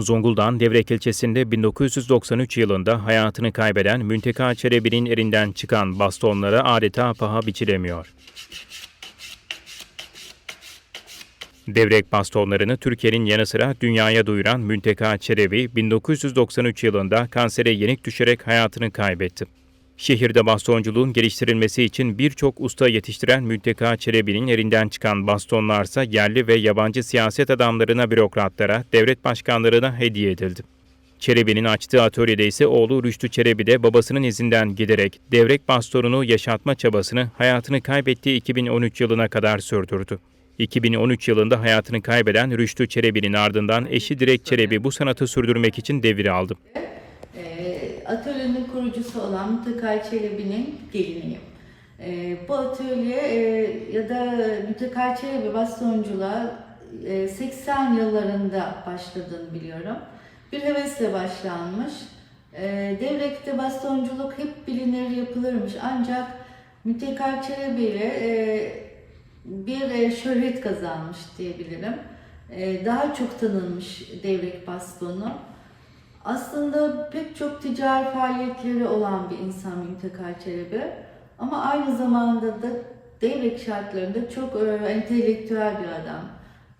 Zonguldak'ın Devrek ilçesinde 1993 yılında hayatını kaybeden Münteka Çelebi'nin elinden çıkan bastonlara adeta paha biçilemiyor. Devrek bastonlarını Türkiye'nin yanı sıra dünyaya duyuran Münteka Çelebi 1993 yılında kansere yenik düşerek hayatını kaybetti. Şehirde bastonculuğun geliştirilmesi için birçok usta yetiştiren Münteka Çelebi'nin elinden çıkan bastonlarsa yerli ve yabancı siyaset adamlarına, bürokratlara, devlet başkanlarına hediye edildi. Çelebi'nin açtığı atölyede ise oğlu Rüştü Çelebi de babasının izinden giderek devrek bastonunu yaşatma çabasını hayatını kaybettiği 2013 yılına kadar sürdürdü. 2013 yılında hayatını kaybeden Rüştü Çelebi'nin ardından eşi Direk Çelebi bu sanatı sürdürmek için devir aldı. Ee, atölyenin kurucusu olan Mütekay Çelebi'nin geliniyim. Ee, bu atölye e, ya da Mütekay Çelebi bastonculuğa e, 80 yıllarında başladığını biliyorum. Bir hevesle başlanmış. E, Devrek'te bastonculuk hep bilinir yapılırmış ancak Mütekay Çelebi ile e, bir e, şöhret kazanmış diyebilirim. E, daha çok tanınmış Devrek bastonu. Aslında pek çok ticari faaliyetleri olan bir insan Müntekay Çelebi. Ama aynı zamanda da devrek şartlarında çok e, entelektüel bir adam.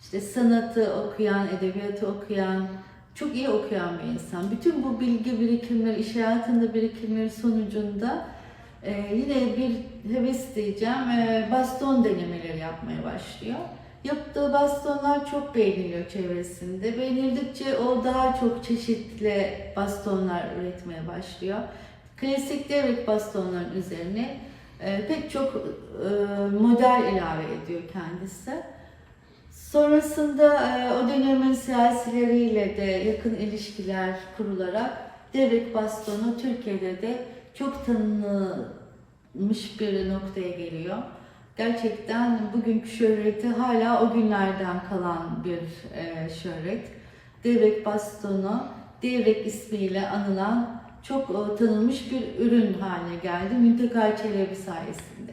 İşte sanatı okuyan, edebiyatı okuyan, çok iyi okuyan bir insan. Bütün bu bilgi birikimleri, iş hayatında birikimleri sonucunda e, yine bir heves diyeceğim, e, baston denemeleri yapmaya başlıyor. Yaptığı bastonlar çok beğeniliyor çevresinde. Beğenildikçe o daha çok çeşitli bastonlar üretmeye başlıyor. Klasik devrek bastonların üzerine e, pek çok e, model ilave ediyor kendisi. Sonrasında e, o dönemin siyasileriyle de yakın ilişkiler kurularak devrek bastonu Türkiye'de de çok tanınmış bir noktaya geliyor. Gerçekten bugünkü şöhreti hala o günlerden kalan bir e, şöhret. Devrek bastonu, Devrek ismiyle anılan çok e, tanınmış bir ürün haline geldi Müntekay Çelebi sayesinde.